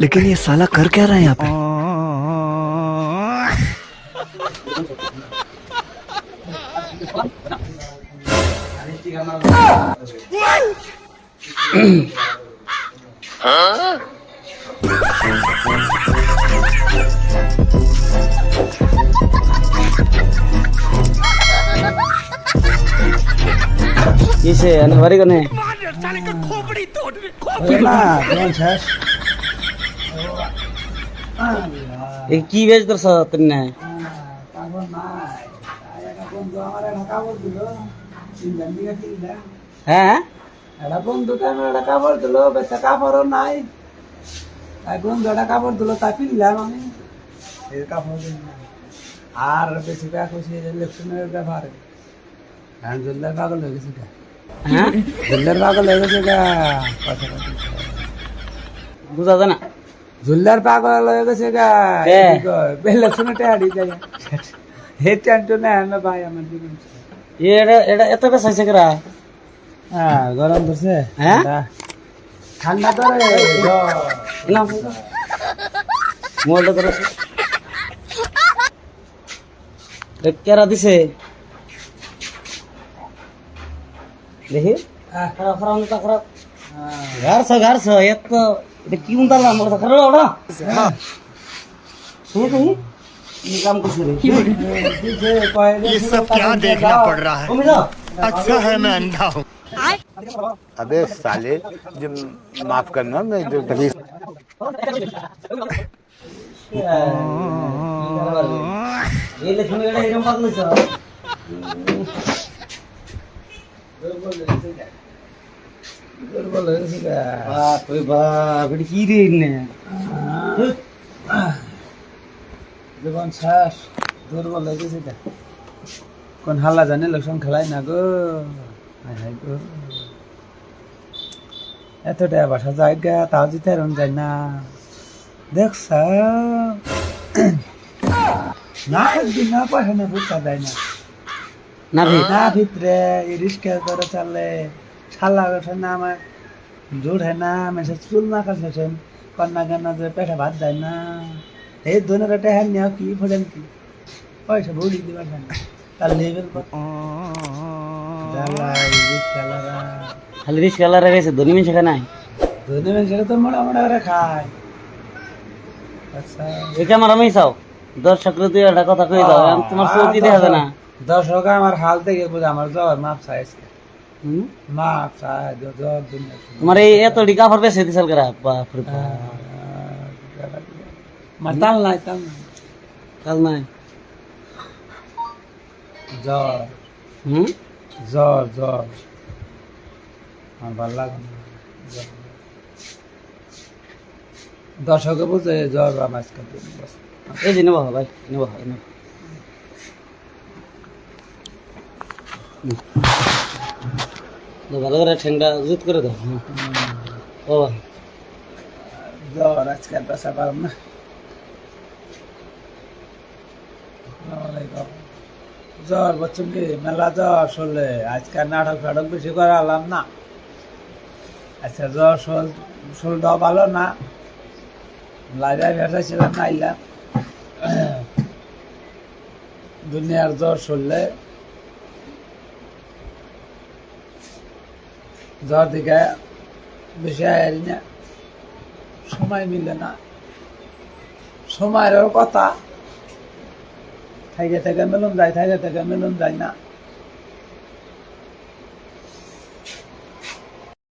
लेकिन ये साला कर क्या रहा है यहाँ पे? इसे अनिवार्य करने खोपड़ी तोड़ खोपड़ी ना কি বেচ করছ তুমি না হ্যাঁ এটা বন্ধুটা একটা কাপড় দিল বেচা কাপড়ও নাই? তাই বন্ধু একটা কাপড় দিল তা পিনলাম আমি এই কাপড়। আর বেশি টাকা খুশি ইলেকশনের ব্যাপারে এখন জুল্লার পাগল হয়ে গেছে হ্যাঁ? জুল্লার পাগল হয়ে গেছে পয়সা বুঝা যায় না? জুল্লার পাগল হয়ে গেছে গা। কে? ইলেকশনে টেয়ারি যায় হে টেনশন নেই না ভাই আমার জীবন এটা এটা হয়েছে কেরা? হ্যাঁ গরম ধরছে। হ্যাঁ? ঠান্ডা। তো রে। না মোবাইলটা কেরা দিছে? দেখি। খারাপ খারাপ না খারাপ। ঘাড়ছ ঘাড়ছ এত। এটা কি উন্তালাম আমার কাছে খারাপ ওটা শুনি দেখি কি কাম করছে রে দিছে, কয় রে, ये सब क्या देखना पड़ रहा है কমি যাও अच्छा है मैं अंधा हूँ अबे साले जो माफ करना मैं जो कभी এই লেখনে এটা এরকম পাগল হইছ জীবন দুর্বল হয়ে গেছে। কোন হাল্লা জানে লোকসান খেলাই না গো হায় হায় গো এত টাকা বাসা যায় গা তাও দিতে আর যায় না দেখছ না একদিন না পয়সা না দেয় না না ভিতরে রিস্কা করে চলে শালা ওঠে না আমার জোর হয় না মেসে চুল না কাছেছেন কন্যা কান্না যে পেটে ভাত দেয় না। এই ধনের একটা হ্যাঁ নেওয়া কি ফোটেন কি? পয়সা ভুলি দিবার না। তার লেভেল খালি রিস কালার গেছে ধনী মিশে নাই? ধনী মানুষেরা তো মোটা মোটা করে খায় আচ্ছা। এটা আমার আমি চাও। দর্শক তুই একটা কথা কই দাও তোমার চৌকি দেখা যায় না? দর্শক আমার হাল থেকে বুঝে আমার জ্বর মাপ চাইছে তোমার এই এত ডিকা ফর বেশি দিছাল করা বাপ রে বাপ। মার তাল নাই তাল নাই। কাল নাই? জ্বর। হুম? জ্বর জ্বর। আমার ভালো লাগে দর্শকে বুঝে জ্বর বা মাছ খাতে এই যে নেব ভাই নেব নেব। ভালো করে ঠেংটা জুত করে দাও ও জ্বর আজকে আর পেশা পারব না জ্বর বচ্চন কি মেলা জ্বর শোলে আজকাল নাটক ফাটক বেশি করালাম না আচ্ছা জ্বর শোল শোলটাও ভালো না ভেসেছিলাম না আইলাম দুনিয়ার জ্বর শরলে জ্বর দিকে বেশি আয়ারি না সময় মিলে না। সময়েরও কথা। থেকে থেকে, মেলন যায়, থেকে থেকে, মেলন যায় না।